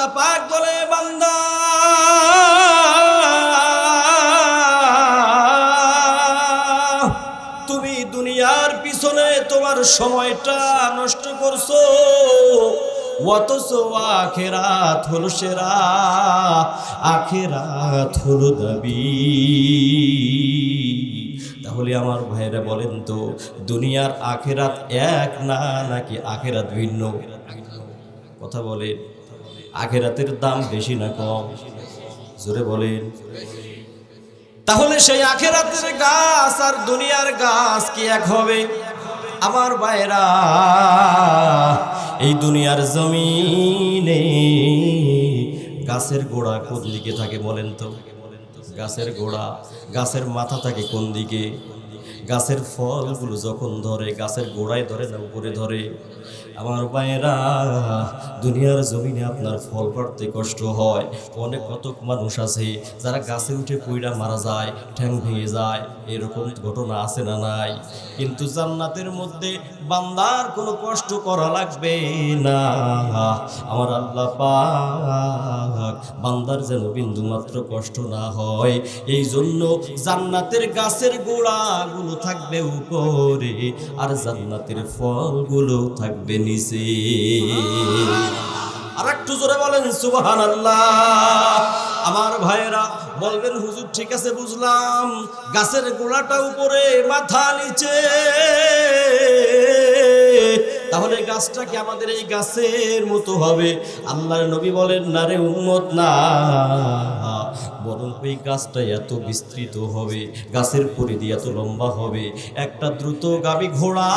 আল্লাহ পাক বলে, বান্দা, তুমি দুনিয়ার পিছনে তোমার সময়টা নষ্ট করছ। অথচ আখেরাত হলো সেরা, আখেরাত হলো দাবি। তাহলে আমার ভাইয়েরা বলেন তো, দুনিয়ার আখেরাত এক না নাকি আখেরাত ভিন্ন? কথা বলেন। আখেরাতের দাম বেশি না কম? জোরে বলেন। তাহলে সেই আখেরাতের গাছ আর দুনিয়ার গাছ কি এক হবে? আমার ভাইরা এই দুনিয়ার জমিনে গাছের গোড়া কোন দিকে থাকে বলেন তো? গাছের গোড়া, গাছের মাথা থাকে কোন দিকে? গাছের ফলগুলো যখন ধরে, গাছের গোড়ায় ধরে না, উপরে ধরে, আমার ভাইয়েরা দুনিয়ার জমিনে আপনার ফল পাড়তে কষ্ট হয়। অনেক কতক মানুষ আছে যারা গাছে উঠে পইড়া মারা যায়, ঠ্যাং ভেঙে যায়, এরকম ঘটনা আছে না নাই? কিন্তু জান্নাতের মধ্যে বান্দার কোনো কষ্ট করা লাগবে না। আমার আল্লাহ পাক বান্দার যেন বিন্দু মাত্র কষ্ট না হয় এই জন্য জান্নাতের গাছের গোড়াগুলো থাকবে উপরে, আর জান্নাতের ফলগুলো থাকবে নিচে। আর একটু জোরে বলেন সুবাহান আমার ভাইয়েরা বলবেন, হুজুর, ঠিক আছে, বুঝলাম। গাছের গোড়াটা উপরে, মাথা নিচে। তাহলে গাছটা কি আমাদের এই গাছের মতো হবে? আল্লাহর নবী বলেন, না রে উম্মত, না। বরং ওই গাছটা এত বিস্তৃত হবে, গাছের পরিধি এত লম্বা হবে, একটা দ্রুত গাবি ঘোড়া।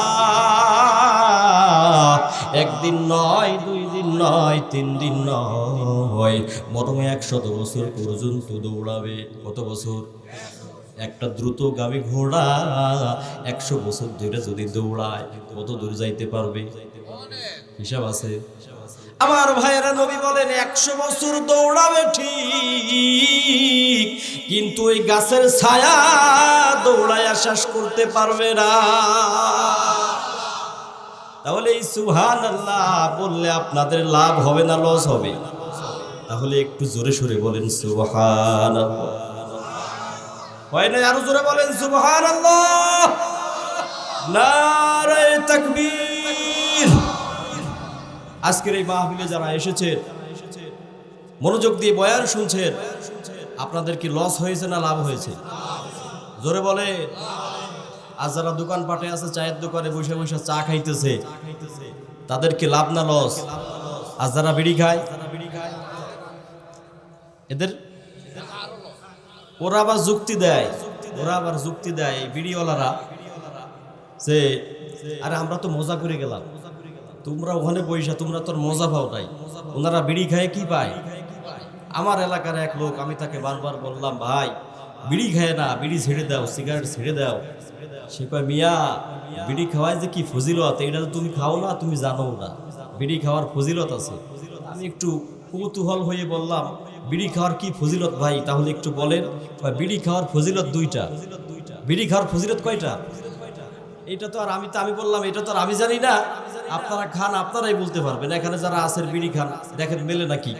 একদিন নয়, দুই দিন নয়, তিন দিন নয়, বরং একশত বছর পর্যন্ত দৌড়াবে। কত বছর? একটা দ্রুত গামী ঘোড়া একশো বছর ধরে যদি দৌড়ায়, কত দূর যাইতে পারবে? হিসাব আছে? আমার ভাইয়েরা নবী বলেন, একশো বছর দৌড়াবে ঠিক কিন্তু ওই গাছের ছায়া দৌড়ায় শেষ করতে পারবে না। তাহলে এই সুহান আল্লাহ বললে আপনাদের লাভ হবে না, লস হবে? তাহলে একটু জোরে সোরে বলেন সুবহান হয় না আরও জোরে বলেন সুবহান আল্লাহ আজকের এই মাহফিলে যারা এসেছেন মনোযোগ দিয়ে বয়ান শুনছেন, আপনাদের কি লস হয়েছে না লাভ হয়েছে? জোরে বলে আর যারা দোকান পাটে আছে, চায়ের দোকানে বসে বসে চা খাইতেছে, তাদের কি লাভ না লস আর যারা বিড়ি খায়, এদের ওরা আবার যুক্তি দেয়, ওরা আবার যুক্তি দেয় বিড়িওয়ালারা যে, আরে আমরা তো মজা করে গেলাম। তোমরা ওখানে বইসা, তোমরা তোর মজা পাও নাই। ওনারা বিড়ি খায়, কি পায়? আমার এলাকার এক লোক, আমি তাকে বারবার বললাম, ভাই, বিড়ি খায় না, বিড়ি ছেড়ে দাও, সিগারেট ছেড়ে দাও। সে কয়, মিয়া, বিড়ি খাওয়ায় যে কি ফজিলত? এটা তো তুমি খাও না, তুমি জানো না। বিড়ি খাওয়ার ফজিলত আছে। আমি একটু কৌতূহল হয়ে বললাম, বিড়ি খাওয়ার কি ফজিলত ভাই? তাহলে একটু বলেন। বিড়ি খাওয়ার ফজিলত দুইটা। বিড়ি খাওয়ার ফজিলত কয়টা? এটা তো আর আমি তো, আমি বললাম, এটা তো আর আমি জানি না। আপনারা খান, আপনারাই বলতে পারবেন। এখানে যারা আছেন, বিড়ি খান। দেখেন, মেলে নাকি?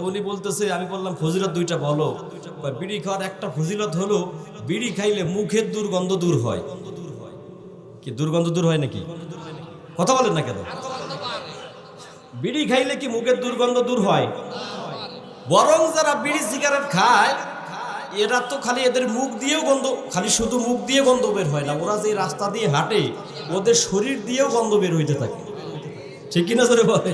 তো উনি বলতেছে আমি বললাম ফজিলত দুইটা বলো। কয়, বিড়ি খাওয়ার একটা ফজিলত হলো বিড়ি খাইলে মুখের দুর্গন্ধ দূর হয়। কি দুর্গন্ধ দূর হয় নাকি? কথা বলেন না কেন? বিড়ি খাইলে কি মুখের দুর্গন্ধ দূর হয়? বরং যারা বিড়ি সিগারেট খায় এরা তো খালি এদের মুখ দিয়েও গন্ধ খালি শুধু মুখ দিয়ে গন্ধ বের হয় না ওরা যে রাস্তা দিয়ে হাঁটে ওদের শরীর দিয়েও গন্ধ বের হইতে থাকে। ঠিক কিনা বলে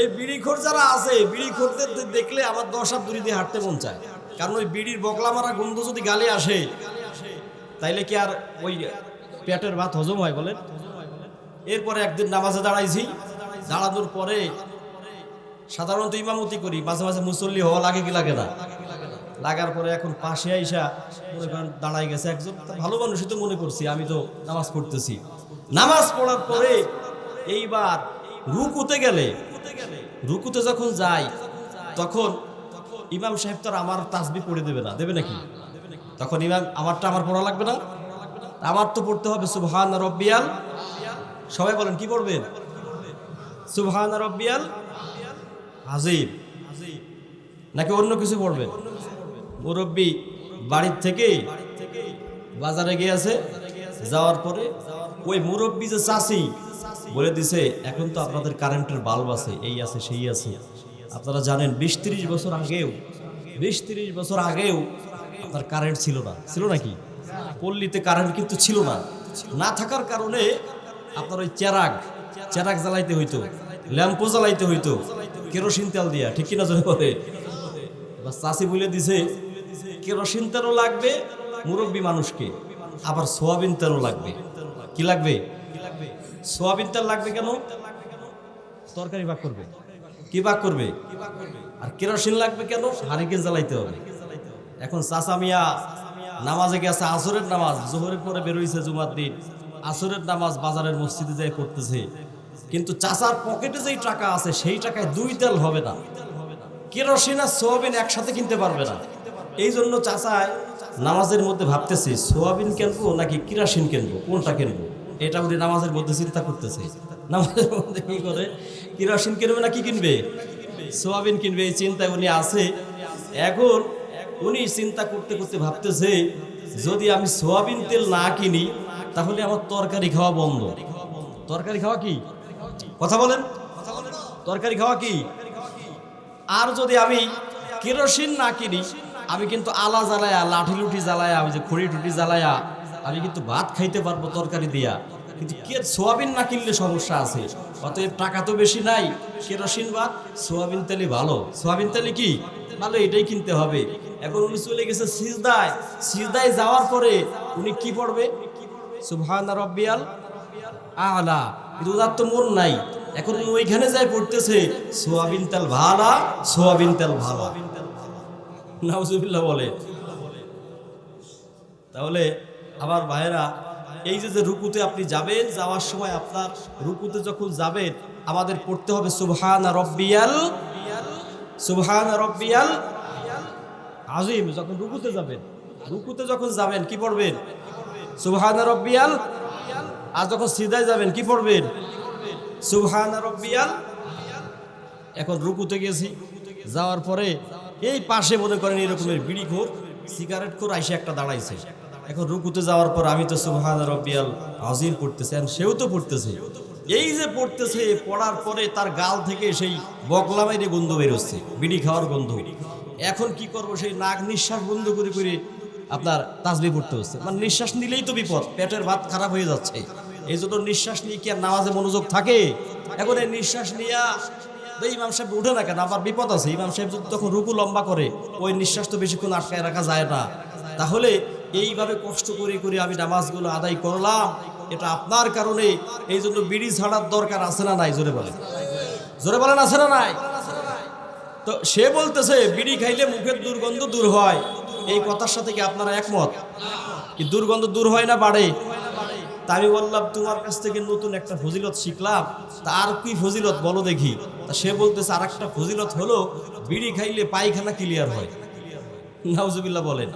এই বিড়িখোর যারা আছে বিড়িখোরদের দেখলে আমার দশ হাত দূরি দিয়ে হাঁটতে মন চায়। কারণ ওই বিড়ির বকলা মারা গন্ধ যদি গালে আসে, তাইলে কি আর ওই পেটের ভাত হজম হয় বলেন? এরপরে একদিন নামাজে দাঁড়াইছি। দাঁড়ানোর পরে সাধারণত ইমামতি করি, মাঝে মাঝে মুসল্লি হওয়া লাগে কি লাগে না? লাগার পরে এখন পাশে আইসা মনে করেন দাঁড়াই গেছে একজন। ভালো মানুষই তো মনে করছি, আমি তো নামাজ পড়তেছি। নামাজ পড়ার পরে এইবার রুকুতে গেলে রুকুতে যখন যাই, তখন ইমাম সাহেব তো আমার তাসবি পড়ে দেবে না, দেবে নাকি? তখন ইমাম, আমারটা আমার পড়া লাগবে না? আমার তো পড়তে হবে সুবহান রব্বিয়াল। সবাই বলেন, কি পড়বেন? সুবহান রব্বিয়াল হাজির। নাকি অন্য কিছু পড়বেন? মুরব্বী বাড়ির থেকে বাজারে গিয়েছে, যাওয়ার পরে ওই মুরব্বী যে চাষি বলে দিছে, এখন তো আপনাদের কারেন্টের বাল্ব আছে, এই আছে, সেই আছে। আপনারা জানেন, বিশ তিরিশ বছর আগেও, বিশ তিরিশ বছর আগেও আপনার কারেন্ট ছিল না। ছিল নাকি? পল্লীতে কারেন্ট কিন্তু ছিল না। না থাকার কারণে আপনার ওই চেরাগ চেরাগ জ্বালাইতে হইতো ল্যাম্পো জ্বালাইতে হইতো, কেরোসিন তেল দিয়া, ঠিক কিনা জন্য বলে? এবার চাষি বলে দিছে, কেরোসিন তেলও লাগবে, মুরব্বী মানুষকে, আবার সোয়াবিন তেলও লাগবে। কি লাগবে? সোয়াবিন তেল লাগবে কেন? তরকারি ভাগ করবে। কি ভাগ করবে? আর কেরোসিন লাগবে কেন? হারিকেন জ্বালাইতে হবে। এখন চাচা মিয়া, নামাজে গেছে, আসরের নামাজ, জোহরের পরে বেরোইছে জুমার দিন। আসরের নামাজ বাজারের মসজিদে যাই পড়তেছে কিন্তু চাচার পকেটে যেই টাকা আছে, সেই টাকায় দুই তেল হবে না। কেরোসিন আর সোয়াবিন একসাথে কিনতে পারবে না। এই জন্য চাচায় নামাজের মধ্যে ভাবতেছি, সোয়াবিন কিনবো নাকি কিরাসিন কিনবো? কোনটা কিনবো? এটা উনি নামাজের মধ্যে চিন্তা করতেছে। নামাজের মধ্যে কি করে? কিরাসিন কিনবে না কি কিনবে? সোয়াবিন কিনবে, এই চিন্তায় উনি আছে। এখন উনি চিন্তা করতে করতে ভাবতেছে, যদি আমি সোয়াবিন তেল না কিনি, তাহলে আমার তরকারি খাওয়া বন্ধ। তরকারি খাওয়া কি? কথা বলেন। তরকারি খাওয়া কি? আর যদি আমি কেরোসিন না কিনি, আমি কিন্তু আলা জ্বালায়া, লাঠি লুঠি জ্বালায়া আমি যে খড়ি টুটি জ্বালায়া আমি কিন্তু ভাত খাইতে পারব তরকারি দিয়া। কিন্তু কে সোয়াবিন না কিনলে সমস্যা আছে? অতএব টাকা তো বেশি নাই। কেরোসিন বা সোয়াবিন তেলই ভালো। সোয়াবিন তেলে কি? ভালো, এটাই কিনতে হবে। এখন উনি চলে গেছে সিজদায়। সিজদায় যাওয়ার পরে উনি কি পড়বে? সুবহান রব্বিয়াল আলা। কিন্তু তো মন নাই। এখন উনি ওইখানে যাই পড়তেছে, সোয়াবিন তেল ভালা, সোয়াবিন তেল ভালা। নাউজুবিল্লাহ বলে। তাহলে আমার ভাইয়েরা, এই যে যে রুকুতে আপনি যাবেন, যাওয়ার সময় আপনার রুকুতে যখন যাবেন, আমাদের পড়তে হবে সুবহান রব্বিয়াল সুবহান রব্বিয়াল। আজিম, যখন রুকুতে যাবেন, রুকুতে যখন যাবেন, কি পড়বেন? সুবহান রব্বিয়াল। আর যখন সিধায় যাবেন, কি পড়বেন? সুবহান রব্বিয়াল। এখন রুকুতে গেছি, যাওয়ার পরে এই পাশে মনে করেন এরকমের বিড়ি খোর, সিগারেট খোর আইসে একটা দাঁড়াইছে। এখন রুকুতে যাওয়ার পর আমি তো সুবহান রব্বিয়াল আজিম পড়তেছে সেও তো পড়তেছে। এই যে পড়তেছে, পড়ার পরে তার গাল থেকে সেই বকলা মাইরে গন্ধ বেরোচ্ছে, বিড়ি খাওয়ার গন্ধ। এখন কি করব, সেই নাক নিঃশ্বাস বন্ধ করে করে আপনার তাজবি পড়তে হচ্ছে। মানে নিঃশ্বাস নিলেই তো বিপদ, পেটের ভাত খারাপ হয়ে যাচ্ছে। এই জন্য নিঃশ্বাস নিয়ে কি আর নামাজে মনোযোগ থাকে? এখন এই নিঃশ্বাস নিয়া ইমাম সাহেব উঠে না কেন? আবার বিপদ আছে। ইমাম সাহেব যদি তখন রুকু লম্বা করে, ওই নিঃশ্বাস তো বেশিক্ষণ আটকায় রাখা যায় না। তাহলে এইভাবে কষ্ট করে করে আমি নামাজগুলো আদায় করলাম, এটা আপনার কারণে এই জন্য বিড়ি ছাড়ার দরকার আছে না নাই? জোরে বলেন। জোরে বলেন, আছে না নাই? তো সে বলতেছে, বিড়ি খাইলে মুখের দুর্গন্ধ দূর হয়। এই কথার সাথে কি আপনারা একমত? কি দুর্গন্ধ দূর হয় না বাড়ে? তা আমি বললাম, তোমার কাছ থেকে নতুন একটা ফজিলত শিখলাম তার কি ফজিলত বলো দেখি। তা সে বলতেছে আর একটা ফজিলত হলো, বিড়ি খাইলে পায়খানা ক্লিয়ার হয়। নাউজুবিল্লাহ বলেন।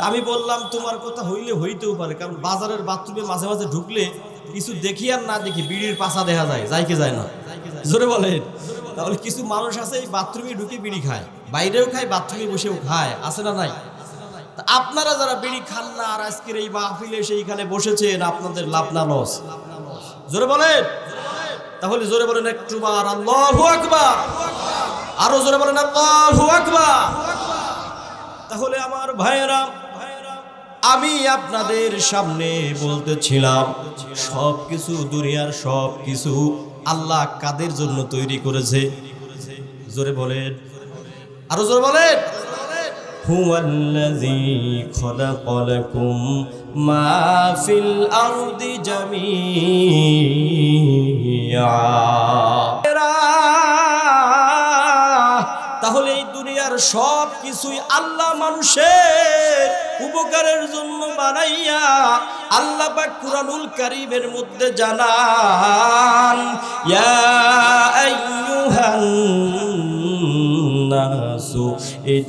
তা আমি বললাম, তোমার কথা হইলে হইতেও পারে, কারণ বাজারের বাথরুমে মাঝে মাঝে ঢুকলে কিছু দেখি আর না দেখি, বিড়ির পাশা দেখা যায় যায় কি যায় না? জোরে বলেন। তাহলে কিছু মানুষ আছে এই বাথরুমে ঢুকে বিড়ি খায়, বাইরেও খায়, বাথরুমে বসেও খায়, আছে না নাই? আপনারা যারা বিড়ি খান না আর আজকের এই মাহফিলে সেইখানে বসেছেন, আপনাদের লাভ না লস। জোরে বলেন। তাহলে জোরে বলেন একটু বার, আল্লাহু আকবার। আরও জোরে বলেন আল্লাহু আকবার। তাহলে আমার ভাইয়েরা আমি আপনাদের সামনে বলতেছিলাম সব কিছু দুনিয়ার সব কিছু আল্লাহ কাদের জন্য তৈরি করেছে জোরে বলেন আরো জোরে বলেন هو الذي خلق لكم ما في الأرض جميعا তাহলে এই দুনিয়ার সব কিছুই আল্লাহ মানুষের উপকারের জন্য বানাইয়া আল্লাহ পাক কুরআনুল কারীমের মধ্যে জানান ইয়া আইয়ুহান নাসু ইন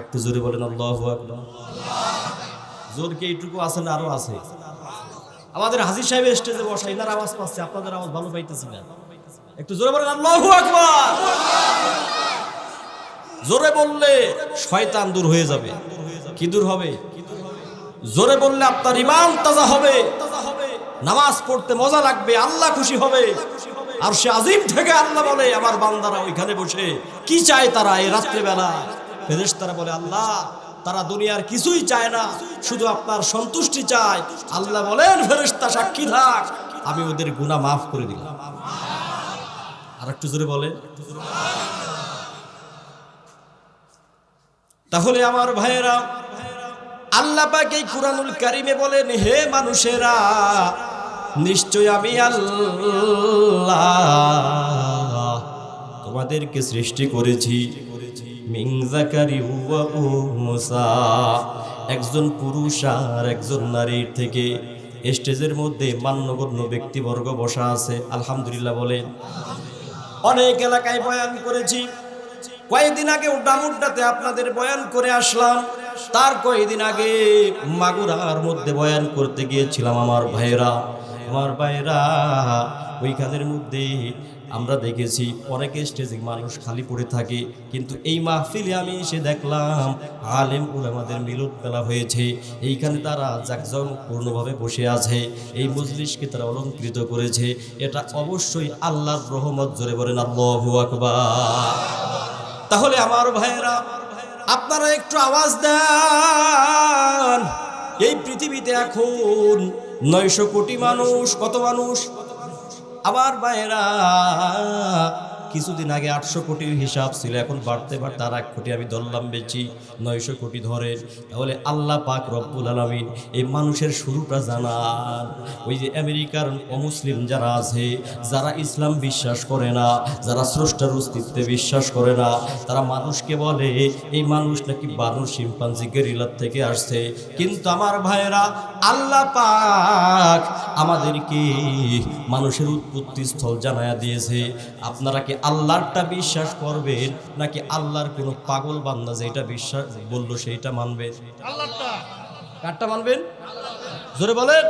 একটু জোরে বলেন, আল্লাহ জোর কি এইটুকু আছে না আরও আছে? আমাদের হাজির সাহেব স্টেজে বসা, এনার আওয়াজ পাচ্ছে, আপনাদের আওয়াজ ভালো পাইতেছি না। একটু জোরে বলেন, আল্লাহ আকবার। জোরে বললে শয়তান দূর হয়ে যাবে। কি দূর হবে? জোরে বললে আপনার ইমান তাজা হবে। নামাজ পড়তে মজা লাগবে, আল্লাহ খুশি হবে। আর সে আজিম থেকে আল্লাহ বলে, আমার বান্দারা ওইখানে বসে কি চায় তারা এই রাত্রেবেলা? ফেরেশ তারা বলে, আল্লাহ, তারা দুনিয়ার কিছুই চায় না, শুধু আপনার সন্তুষ্টি চায়। আল্লাহ বলেন, ফেরেশতা, সাক্ষী থাক, আমি ওদের গুনাহ মাফ করে দিলাম। আর একটু জোরে বলে তাহলে আমার ভাইয়েরা, আল্লাহ পাক কুরআনুল কারিমে বলেন, হে মানুষেরা নিশ্চয় আমি আল্লাহ। তোমাদেরকে সৃষ্টি করেছি। একজন পুরুষ আর একজন নারীর থেকে স্টেজের মধ্যে মান্যগণ্য ব্যক্তিবর্গ বসা আছে। আলহামদুলিল্লাহ বলেন। অনেক এলাকায় বয়ান করেছি। কয়েকদিন আগে ডামুড্ডাতে আপনাদের বয়ান করে আসলাম। তার কয়েকদিন আগে মাগুরার মধ্যে বয়ান করতে গিয়েছিলাম আমার ভাইয়েরা। আমার ভাইয়েরা ওইখানের মধ্যে আমরা দেখেছি অনেক স্টেজে মানুষ খালি পড়ে থাকে। কিন্তু এই মাহফিলে আমি এসে দেখলাম, আলেম আমাদের মিলন বেলা হয়েছে। এইখানে তারা জাকজমপূর্ণভাবে বসে আছে। এই মজলিসকে তারা অলঙ্কৃত করেছে। এটা অবশ্যই আল্লাহর রহমত, জোরে বলেন আল্লাহু আকবার। তাহলে আমার ভাইয়েরা, আপনারা একটু আওয়াজ দেন। এই পৃথিবীতে এখন নয়শো কোটি মানুষ কত মানুষ? আমার ভাইয়েরা কিছুদিন আগে আটশো কোটির হিসাব ছিল, এখন বাড়তে বাড়তে আর এক কোটি আমি ধরলাম বেচি, নয়শো কোটি ধরেন। তাহলে আল্লাহ পাক রব্বুল আলমিন এই মানুষের শুরুটা জানান। ওই যে আমেরিকার অমুসলিম যারা আছে, যারা ইসলাম বিশ্বাস করে না, যারা স্রষ্টার অস্তিত্বে বিশ্বাস করে না, তারা মানুষকে বলে, এই মানুষ নাকি বানর, শিম্পাঞ্জি, গেরিলার থেকে আসছে। কিন্তু আমার ভাইয়েরা, আল্লাহ পাক আমাদেরকে মানুষের উৎপত্তি স্থল জানায়া দিয়েছে। আপনারা কি আল্লাহরটা বিশ্বাস করবেন নাকি আল্লাহর কোনো পাগল বান্দা যেটা বিশ্বাস বলল সেইটা মানবেন কারটা মানবেন? জোরে বলেন।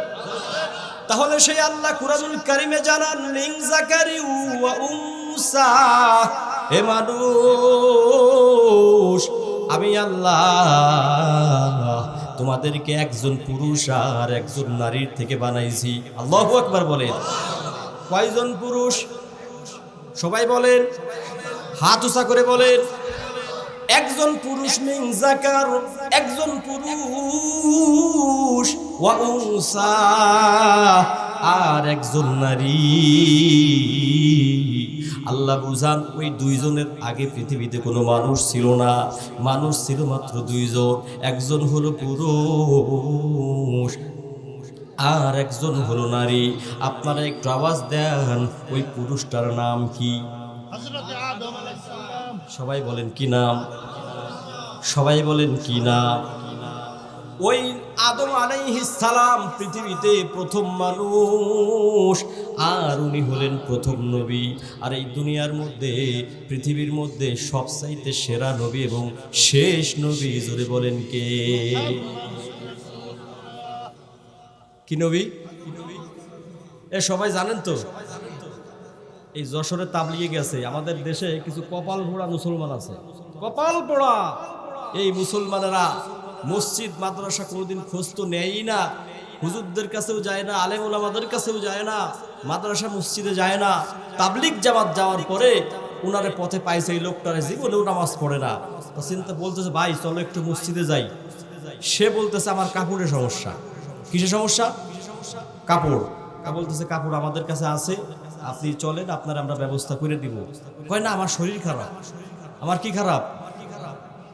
তাহলে সেই আল্লাহ কুরআনুল কারিমে জানান লিং জাকারি ওয়া উনসা হে মানুষ আমি আল্লাহ তোমাদেরকে একজন পুরুষ আর একজন নারীর থেকে বানাইছি। আল্লাহু আকবার বলেন। কয়জন পুরুষ? সবাই বলেন, হাত উঁচা করে বলেন, একজন পুরুষ মিং জাকার একজন পুরুষ ওয়া উনসা আর একজন নারী। আল্লাহ বুঝান, ওই দুইজনের আগে পৃথিবীতে কোনো মানুষ ছিল না। মানুষ ছিল মাত্র দুইজন, একজন হলো পুরুষ আর একজন হলো নারী। আপনারা একটু আওয়াজ দেন ওই পুরুষটার নাম কি? সবাই বলেন কি নাম? সবাই বলেন কি নাম? ওই আদম আলাইহিস সালাম পৃথিবীতে প্রথম মানুষ আর উনি হলেন প্রথম নবী। আর এই দুনিয়ার মধ্যে পৃথিবীর মধ্যে সবচাইতে সেরা নবী এবং শেষ নবী জোরে বলেন কে? কি নবী? এ, সবাই জানেন তো? এই যশোরে তাবলিগে গেছে। আমাদের দেশে কিছু কপাল পোড়া মুসলমান আছে। কপাল পোড়া এই মুসলমানেরা মসজিদ, মাদ্রাসা কোনোদিন খোঁজ তো নেয়ই না। হুজুরদের কাছেও যায় না, আলেম ওলামাদের কাছেও যায় না, মাদ্রাসা, মসজিদে যায় না। তাবলিগ জামাত যাওয়ার পরে উনারে পথে পাইছে এই লোকটারে, জীবনেও নামাজ পড়ে না। তো চিন্তা বলতেছে, ভাই, চলো একটু মসজিদে যাই। সে বলতেছে, আমার কাপড়ের সমস্যা। কিসের সমস্যা? কাপড়। কা বলতেছে, কাপড় আমাদের কাছে আছে, আপনি চলেন, আপনার আমরা ব্যবস্থা করে দিব। কয়, না, আমার শরীর খারাপ। আমার কি খারাপ?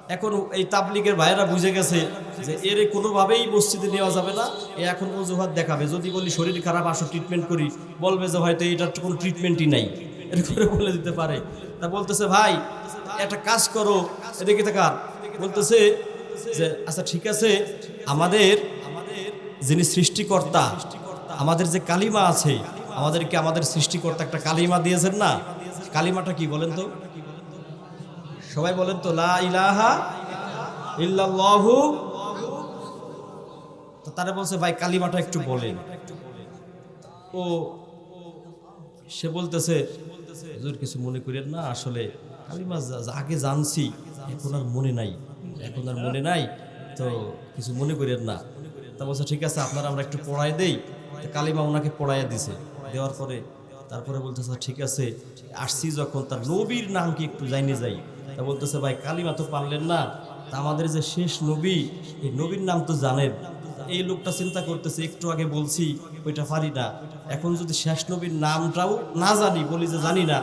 এখন এই তাবলিগের ভাইয়েরা বুঝে গেছে যে এর কোনোভাবেই মসজিদে নেওয়া যাবে না, এ এখন অজুহাত দেখাবে। যদি বলি, শরীর খারাপ, আসো ট্রিটমেন্ট করি। বলবে যে, হয়তো এটার কোনো ট্রিটমেন্টই নাই। এরকম বলে দিতে পারে। তা বলতেছে, ভাই, একটা কাজ করো, এদিকে থাকার। বলতেছে যে আচ্ছা ঠিক আছে, আমাদের যিনি সৃষ্টিকর্তা, আমাদের যে কালিমা আছে, আমাদেরকে আমাদের সৃষ্টিকর্তা একটা কালিমা দিয়েছেন না? কালিমাটা কি বলেন তো? সবাই বলেন তো, লা ইলাহা তো তারা বলছে, ভাই, কালিমাটা একটু বলেন। ও, সে বলতেছে কিছু মনে করেন না, আসলে কালিমা আগে জানছি, এখন আর মনে নাই, এখন আর মনে নাই, তো কিছু মনে করেন না। তা বলছে, ঠিক আছে, আপনারা আমরা একটু পড়াই দেই। কালিমা ওনাকে পড়াইয়া দিছে। দেওয়ার পরে তারপরে বলতেছে, ঠিক আছে, আসছি যখন। তার নবীর নাম কি একটু জাইনে যাই। তা বলতেছে, ভাই, কালিমা তো পারলেন না। তা আমাদের যে শেষ নবী, এই নবীর নাম তো জানেন। এই লোকটা চিন্তা করতেছে, একটু আগে বলছি, ওইটা পারি না। এখন যদি শেষ নবীর নামটাও না জানি, বলি যে জানি না,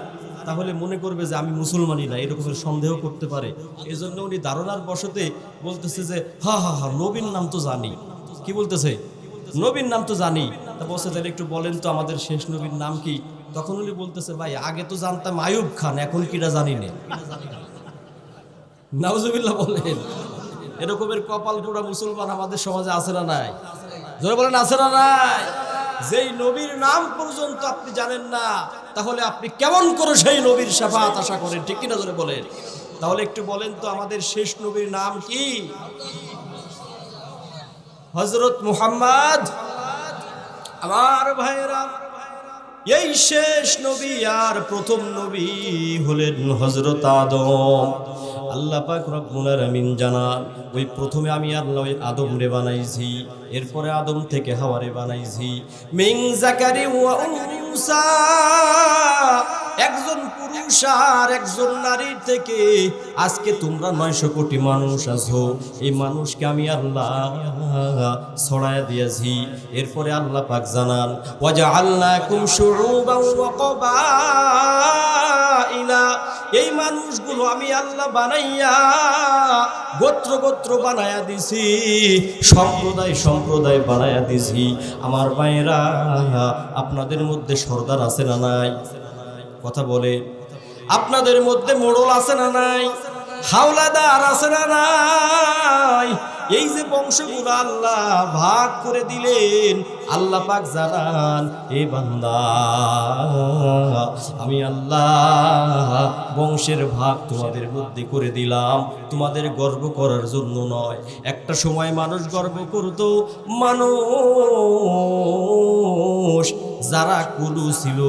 তাহলে মনে করবে যে আমি মুসলমানই না। এরকমের সন্দেহ করতে পারে। এই জন্য উনি ধারণার বসতে বলতেছে যে, হা হা হা, নবীর নাম তো জানি। কি বলতেছে? নবীর নাম তো জানি। তা বলছে একটু বলেন তো আমাদের শেষ নবীর নাম কি? তখন উনি বলতেছে, ভাই, আগে তো জানতাম আয়ুব খান, এখন কিটা জানি নাউজুবিল্লাহ বলেন। এরকমের কপাল পোড়া মুসলমান আমাদের সমাজে আছে না নাই? জোরে বলেন, আছে না নাই? যেই নবীর নাম পর্যন্ত আপনি জানেন না, তাহলে আপনি কেমন করে সেই নবীর সাফাত আশা করেন? ঠিক কিনা জোরে বলেন? তাহলে একটু বলেন তো আমাদের শেষ নবীর নাম কি? হজরত মুহাম্মদ। আমার ভাইরা এই শেষ নবী আর প্রথম নবী হলেন হজরত আদম। আল্লাহ পাক রব্বুল আলামিন জানান, ওই প্রথমে আমি আল্লাহ ওই আদম রে বানাইছি, এরপরে আদম থেকে হাওয়ারে বানাইছি। মিং জাকারি ওয়া উনসা। একজন পুরুষ আর একজন নারীর থেকে আজকে তোমরা নয়শো কোটি মানুষ আছো। এই মানুষকে আমি আল্লাহ ছড়ায় দিয়েছি। এরপরে আল্লাহ পাক জানান ওয়াজা আল্লাহ এই মানুষগুলো আমি আল্লাহ বানাইয়া গোত্র গোত্র বানায়া দিছি, সম্প্রদায় সম্প্রদায় বানায়া দিছি। আমার মায়েরা, আপনাদের মধ্যে সর্দার আছে না নাই? কথা বলে, আপনাদের মধ্যে মোড়ল আছে না নাই? হাওলাদার আছে না নাই? এই যে বংশগুলো আল্লাহ ভাগ করে দিলেন আল্লাহ পাক জানান, এ বান্দা, আমি আল্লাহ বংশের ভাগ তোমাদের মধ্যে করে দিলাম। তোমাদের গর্ব করার জন্য নয়। একটা সময় মানুষ গর্ব করতো, মানুষ যারা কুলু ছিল,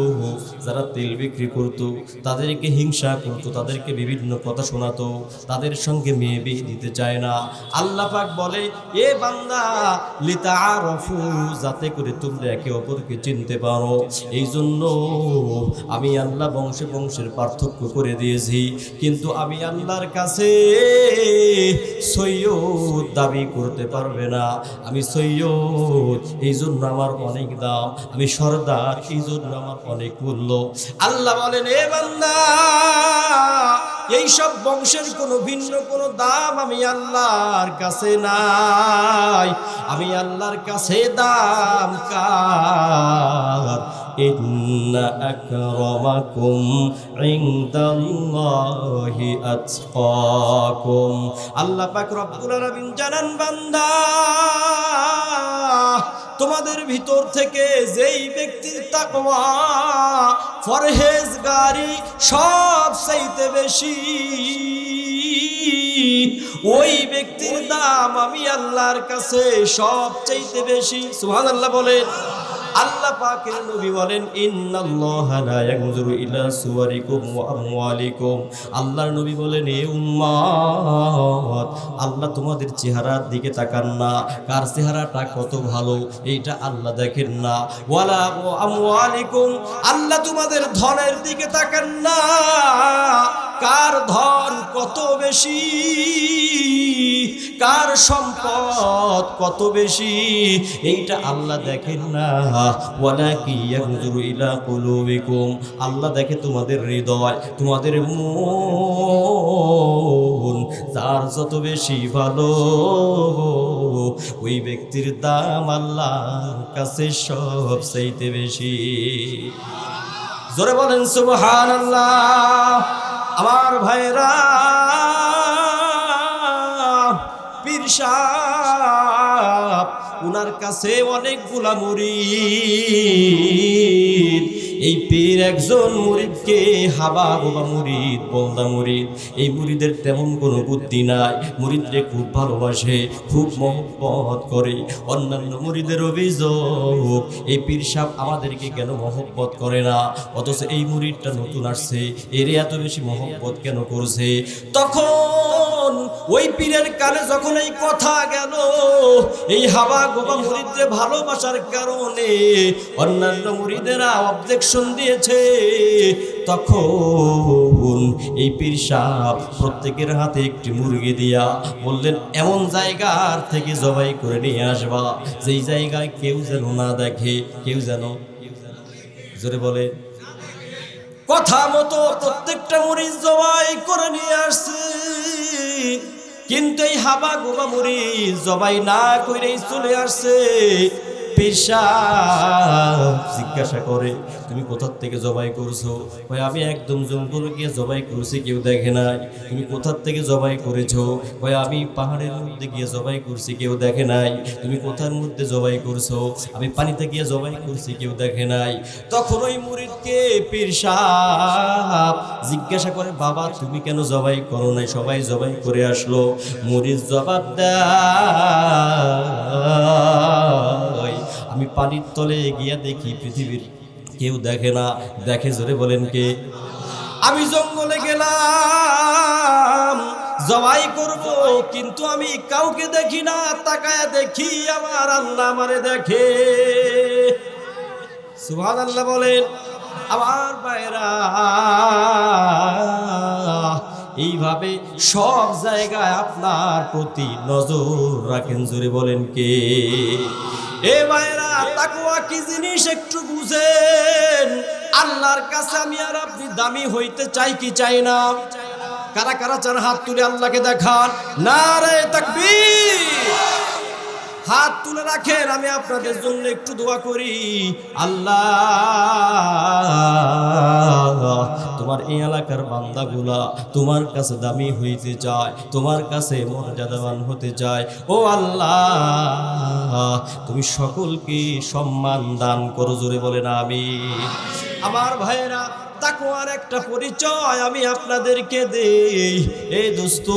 যারা তেল বিক্রি করত, তাদেরকে হিংসা করত, তাদেরকে বিভিন্ন কথা শোনাতো, তাদের সঙ্গে মেয়ে বিয়ে দিতে চায় না। আল্লাহ পাক বলে, এ বান্দা লিতা আরফু যাতে করে তোমরা একে অপরকে চিনতে পারো। এই জন্য আমি আল্লাহ বংশে বংশের পার্থক্য করে দিয়েছি। কিন্তু আমি আল্লাহর কাছে সৈয়দ দাবি করতে পারবে না। আমি সৈয়দ এই জন্য আমার অনেক দাম। আমি সর্দার এই জন্য আমার অনেক মূল্য। আল্লাহ বলেন, এ বান্দা এই সব বংশের কোনো ভিন্ন কোনো দাম আমি আল্লাহর কাছে নাই। আমি আল্লাহর কাছে দাম কার? إن أكرمكم عند الله أتقاكم আল্লাহ পাক রব্বুল আলামিন জানান বান্দা তোমাদের ভিতর থেকে যেই ব্যক্তির তাকওয়া ফরহেজগারি সব চাইতে বেশি ওই ব্যক্তির দাম আমি আল্লাহর কাছে সব চাইতে বেশি সুবহানাল্লাহ বলেন আল্লাহ পাকের নবী বলেন, ইন্নাল্লাহা লা ইয়ানজুরু ইলা সুওয়ারিকুম ওয়া আমওয়ালিকুম। আল্লাহর নবী বলেন, এ উম্মত আল্লাহ তোমাদের চেহারার দিকে তাকান না। কার চেহারাটা কত ভালো, এইটা আল্লাহ দেখেন না। ওয়ালা আমওয়ালিকুম, আল্লাহ তোমাদের ধনের দিকে তাকান না। কার ধন কত বেশি? কার সম্পদ কত বেশি? এইটা আল্লাহ দেখেন না। ওয়ালা কি ইয়ানজুরু ইলা কুলুবিকুম? আল্লাহ দেখে তোমাদের হৃদয়, তোমাদের মন, যার যত বেশি ভালো, ওই ব্যক্তির দাম আল্লাহর কাছে সব চাইতে বেশি। জোরে বলেন সুবহান আমার ভাইরা সাহ উনার কাছে অনেকগুলা মুরিদ। এই পীর একজন মুরিদকে হাবা গোবা মুরিদ বলদা মুরিদ। এই মুরিদের তেমন কোনো বুদ্ধি নাই। মুরিদরে খুব ভালোবাসে, খুব মহব্বত করে। অন্যান্য মুরিদের অভিযোগ, এই পীর সাহেব আমাদেরকে কেন মহব্বত করে না? অথচ এই মুরিদটা নতুন আসছে, এর এত বেশি মহব্বত কেন করছে? তখন ওই পীরের কানে যখন এই কথা গেল, এই হাওয়া গোবা মুরিদরে ভালোবাসার কারণে অন্যান্য মুরিদেরা অবজেকশন দিয়েছে। তখন এই পীর সাহেব প্রত্যেকের হাতে একটি মুরগি দিয়া বললেন, এমন জায়গার থেকে জবাই করে নিয়ে আসবা, যেই জায়গায় কেউ যেন না দেখে, কেউ যেন জোরে বলে কথা মতো প্রত্যেকটা মরিচ জবাই করে নিয়ে আসছে। কিন্তু এই হাবা গোবা মরিচ জবাই না করেই চলে আসছে। পেশা জিজ্ঞাসা করে, তুমি কোথার থেকে জবাই করছ? ভাই, আমি একদম জঙ্গলে গিয়ে জবাই করছি, কেউ দেখে নাই। তুমি কোথার থেকে জবাই করেছ? ভাই, আমি পাহাড়ের মধ্যে গিয়ে জবাই করছি, কেউ দেখে নাই। তুমি কোথার মধ্যে জবাই করছ? আমি পানিতে গিয়ে জবাই করছি, কেউ দেখে নাই। তখন ওই মুরিদকে পীর জিজ্ঞাসা করে, বাবা, তুমি কেন জবাই করো নাই? সবাই জবাই করে আসলো। মুরিদ জবাব দেয় আমি পানির তলে গিয়া দেখি পৃথিবীর কেউ দেখে না। দেখে জোরে বলেন কে? আমি জঙ্গলে গেলাম, জবাই করব, কিন্তু আমি কাউকে দেখি না, তাকায় দেখি আমার আল্লাহ আমারে দেখে। সুভান আল্লাহ বলেন, আমার বাইরা এইভাবে সব জায়গায় আপনার প্রতি নজর রাখেন, জোরে বলেন কে? এ ভাইরা তাকুয়া কি জিনিস একটু বুঝেন? আল্লাহর কাছে আমি আর আপনি দামি হইতে চাই কি চাই না? কারা কারা চান হাত তুলে আল্লাহকে দেখান? না রে তাকবীর! হাত তুলে রাখেন, আমি আপনাদের জন্য একটু দোয়া করি। আল্লাহ, তোমার এই এলাকার বান্দাগুলা তোমার কাছে দামি হইতে চায়, তোমার কাছে মর্যাদাবান হতে চায়। ও আল্লাহ, তুমি সকলকে সম্মান দান করো, জোরে বলে না আমি আমার ভাইয়েরা তাকুয়ার একটা পরিচয় আমি আপনাদেরকে দেই। এই দোস্ত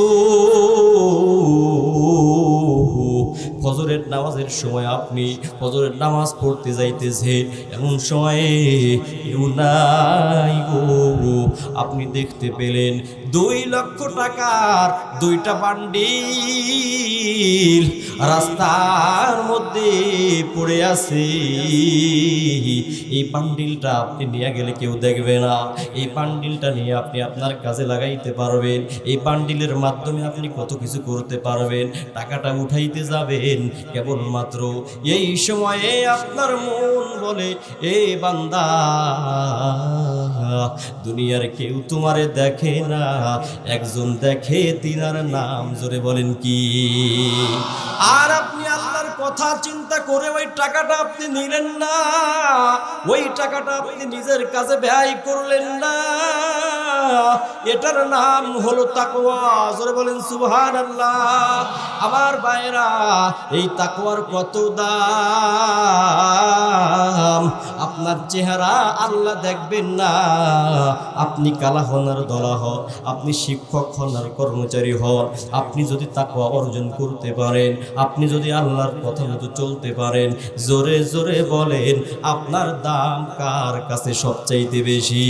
ফজরের নামাজের সময় আপনি ফজরের নামাজ পড়তে যাইতেছে, এমন সময়ে আপনি দেখতে পেলেন দুই লক্ষ টাকার দুইটা বান্ডিল রাস্তার মধ্যে পড়ে আছে। এই বান্ডিলটা আপনি নিয়ে গেলে কেউ দেখবে না। এই বান্ডিলটা নিয়ে আপনি আপনার কাজে লাগাইতে পারবেন। এই বান্ডিলের মাধ্যমে আপনি কত কিছু করতে পারবেন। টাকাটা উঠাইতে যাবেন কেবলমাত্র এই সময়ে আপনার মন বলে, এ বান্দা, দুনিয়ার কেউ তোমারে দেখে না, একজন দেখে তিনার নাম জোরে বলেন কি? আর আপনি আল্লাহর কথা চিন্তা করে ওই টাকাটা আপনি নিলেন না, ওই টাকাটা আপনি নিজের কাছে ব্যয় করলেন না। এটার নাম হলো তাকওয়া। জোরে বলেন আল্লাহ আমার বাইরা এই তাকওয়ার কত দাম? আপনার চেহারা আল্লাহ দেখবেন না। আপনি কালা হনার দলা হন, আপনি শিক্ষক হন আর কর্মচারী হন, আপনি যদি তাকওয়া অর্জন করতে পারেন, আপনি যদি আল্লাহর কথা মতো চলতে পারেন, জোরে জোরে বলেন, আপনার দাম কার কাছে সবচাইতে বেশি?